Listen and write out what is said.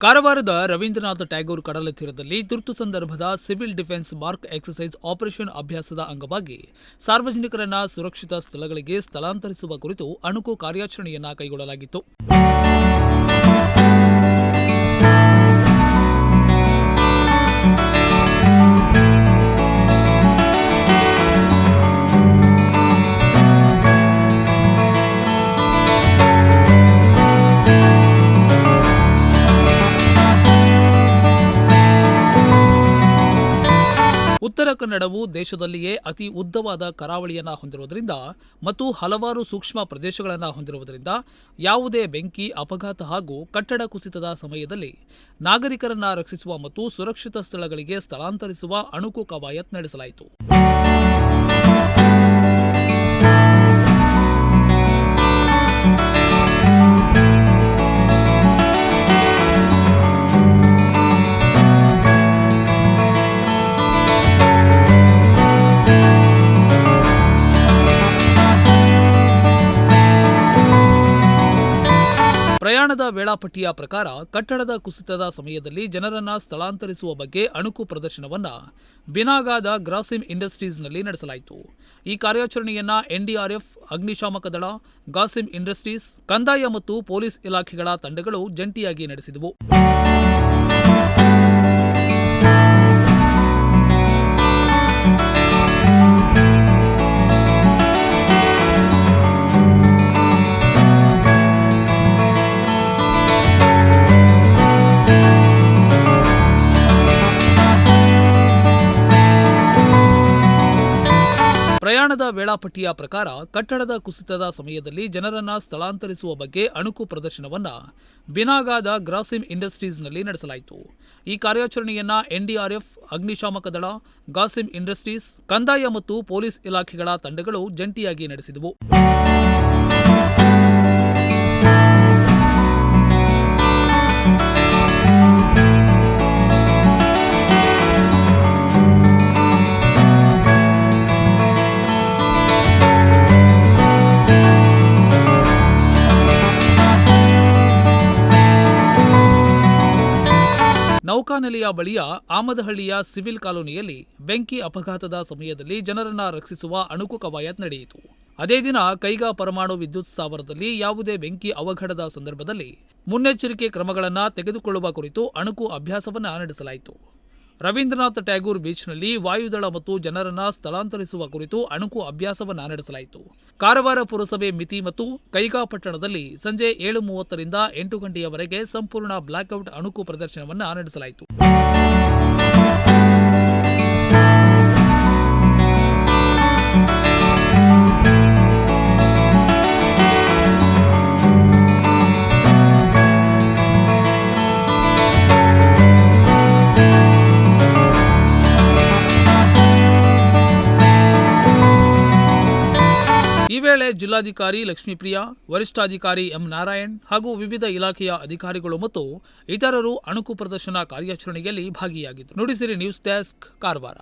ಕಾರವಾರದ ರವೀಂದ್ರನಾಥ ಟ್ಯಾಗೋರ್ ಕಡಲ ತೀರದಲ್ಲಿ ತುರ್ತು ಸಂದರ್ಭದ civil defence mock exercise operation ಅಭ್ಯಾಸದ ಅಂಗವಾಗಿ ಸಾರ್ವಜನಿಕರನ್ನ ಸುರಕ್ಷಿತ ಸ್ಥಳಗಳಿಗೆ ಸ್ಥಳಾಂತರಿಸುವ ಕುರಿತು ಅಣುಕು ಕಾರ್ಯಾಚರಣೆಯನ್ನ ಕೈಗೊಳ್ಳಲಾಗಿತ್ತು. ಉತ್ತರ ಕನ್ನಡವು ದೇಶದಲ್ಲಿಯೇ ಅತಿ ಉದ್ದವಾದ ಕರಾವಳಿಯನ್ನು ಹೊಂದಿರುವುದರಿಂದ ಮತ್ತು ಹಲವಾರು ಸೂಕ್ಷ್ಮ ಪ್ರದೇಶಗಳನ್ನು ಹೊಂದಿರುವುದರಿಂದ ಯಾವುದೇ ಬೆಂಕಿ, ಅಪಘಾತ ಹಾಗೂ ಕಟ್ಟಡ ಕುಸಿತದ ಸಮಯದಲ್ಲಿ ನಾಗರಿಕರನ್ನ ರಕ್ಷಿಸುವ ಮತ್ತು ಸುರಕ್ಷಿತ ಸ್ಥಳಗಳಿಗೆ ಸ್ಥಳಾಂತರಿಸುವ ಅಣುಕು ಕವಾಯತ್ ನಡೆಸಲಾಯಿತು. ವೇಳಾಪಟ್ಟಿಯ ಪ್ರಕಾರ ಕಟ್ಟಡದ ಕುಸಿತದ ಸಮಯದಲ್ಲಿ ಜನರನ್ನು ಸ್ಥಳಾಂತರಿಸುವ ಬಗ್ಗೆ ಅಣುಕು ಪ್ರದರ್ಶನವನ್ನು ಬಿನಾಗಾದ ಗ್ರಾಸಿಮ್ ಇಂಡಸ್ಟ್ರೀಸ್ನಲ್ಲಿ ನಡೆಸಲಾಯಿತು. ಈ ಕಾರ್ಯಾಚರಣೆಯನ್ನು ಎನ್ಡಿಆರ್ಎಫ್, ಅಗ್ನಿಶಾಮಕ ದಳ ಗಾಸಿಮ್ ಇಂಡಸ್ಟ್ರೀಸ್, ಕಂದಾಯ ಮತ್ತು ಪೊಲೀಸ್ ಇಲಾಖೆಗಳ ತಂಡಗಳು ಜಂಟಿಯಾಗಿ ನಡೆಸಿದವು. ಪ್ರಯಾಣದ ವೇಳಾಪಟ್ಟಿಯ ಪ್ರಕಾರ ಕಟ್ಟಡದ ಕುಸಿತದ ಸಮಯದಲ್ಲಿ ಜನರನ್ನ ಸ್ಥಳಾಂತರಿಸುವ ಬಗ್ಗೆ ಅಣುಕು ಪ್ರದರ್ಶನವನ್ನು ಬಿನಾಗಾದ ಗ್ರಾಸಿಮ್ ಇಂಡಸ್ಟ್ರೀಸ್ನಲ್ಲಿ ನಡೆಸಲಾಯಿತು. ಈ ಕಾರ್ಯಾಚರಣೆಯನ್ನ ಎನ್ಡಿಆರ್ಎಫ್, ಅಗ್ನಿಶಾಮಕ ದಳ ಗಾಸಿಮ್ ಇಂಡಸ್ಟ್ರೀಸ್, ಕಂದಾಯ ಮತ್ತು ಪೊಲೀಸ್ ಇಲಾಖೆಗಳ ತಂಡಗಳು ಜಂಟಿಯಾಗಿ ನಡೆಸಿದವು. ನೌಕಾನೆಲೆಯ ಬಳಿಯ ಆಮದಹಳ್ಳಿಯ ಸಿವಿಲ್ ಕಾಲೋನಿಯಲ್ಲಿ ಬೆಂಕಿ ಅಪಘಾತದ ಸಮಯದಲ್ಲಿ ಜನರನ್ನ ರಕ್ಷಿಸುವ ಅಣುಕು ಕವಾಯತ್ ನಡೆಯಿತು. ಅದೇ ದಿನ ಕೈಗಾ ಪರಮಾಣು ವಿದ್ಯುತ್ ಸ್ಥಾವರದಲ್ಲಿ ಯಾವುದೇ ಬೆಂಕಿ ಅವಘಡದ ಸಂದರ್ಭದಲ್ಲಿ ಮುನ್ನೆಚ್ಚರಿಕೆ ಕ್ರಮಗಳನ್ನು ತೆಗೆದುಕೊಳ್ಳುವ ಕುರಿತು ಅಣುಕು ಅಭ್ಯಾಸವನ್ನ ನಡೆಸಲಾಯಿತು. ರವೀಂದ್ರನಾಥ್ ಟ್ಯಾಗೂರ್ ಬೀಚ್ನಲ್ಲಿ ವಾಯುದಳ ಮತ್ತು ಜನರನ್ನ ಸ್ಥಳಾಂತರಿಸುವ ಕುರಿತು ಅಣುಕು ಅಭ್ಯಾಸವನ್ನ ನಡೆಸಲಾಯಿತು. ಕಾರವಾರ ಪುರಸಭೆ ಮಿತಿ ಮತ್ತು ಕೈಗಾಪಟ್ಟಣದಲ್ಲಿ ಸಂಜೆ ಏಳು ಮೂವತ್ತರಿಂದ ಎಂಟು ಗಂಟೆಯವರೆಗೆ ಸಂಪೂರ್ಣ ಬ್ಲಾಕ್ಔಟ್ ಅಣುಕು ಪ್ರದರ್ಶನವನ್ನ ನಡೆಸಲಾಯಿತು. ವೇಳೆ ಜಿಲ್ಲಾಧಿಕಾರಿ ಲಕ್ಷ್ಮೀಪ್ರಿಯಾ, ವರಿಷ್ಠಾಧಿಕಾರಿ ಎಂ ನಾರಾಯಣ್ ಹಾಗೂ ವಿವಿಧ ಇಲಾಖೆಯ ಅಧಿಕಾರಿಗಳು ಮತ್ತು ಇತರರು ಅಣುಕು ಪ್ರದರ್ಶನ ಕಾರ್ಯಾಚರಣೆಯಲ್ಲಿ ಭಾಗಿಯಾಗಿದ್ದರು. Nudisiri news desk, Karwar.